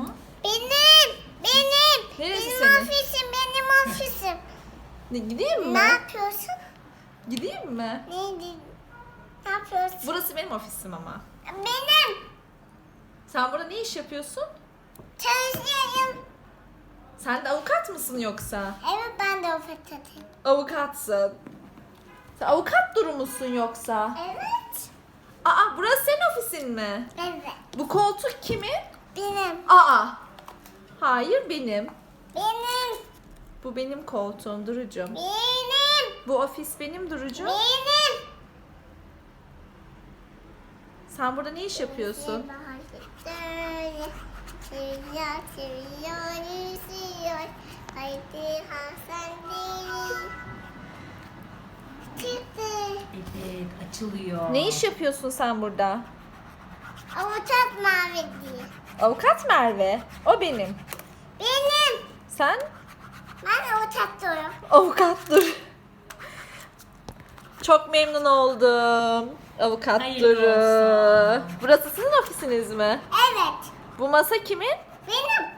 ama? Benim. Benim. Neresi benim senin? ofisim. Benim ofisim. Ne, gideyim mi? ne yapıyorsun? Gideyim mi? Ne, ne yapıyorsun? Burası benim ofisim ama. Benim. Sen burada ne iş yapıyorsun? Çalışıyorum. Sen de avukat mısın yoksa? Evet ben de ofisim. Avukatsın. Sen avukat durumusun yoksa? Evet. Aa burası senin ofisin mi? Evet. Bu koltuk kimin? Benim. Aa. Hayır benim. Benim. Bu benim koltuğum Duru'cum. Benim. Bu ofis benim Duru'cum. Benim. Sen burada ne iş yapıyorsun? Haydi Hasan. Evet açılıyor. Ne iş yapıyorsun sen burada? Avukat mavi değil. Avukat Merve. O benim. Benim. Sen Ben avukat diyorum. avukat Dur. Çok memnun oldum. Avukat olsun. Burası sizin ofisiniz mi? Evet. Bu masa kimin? Benim.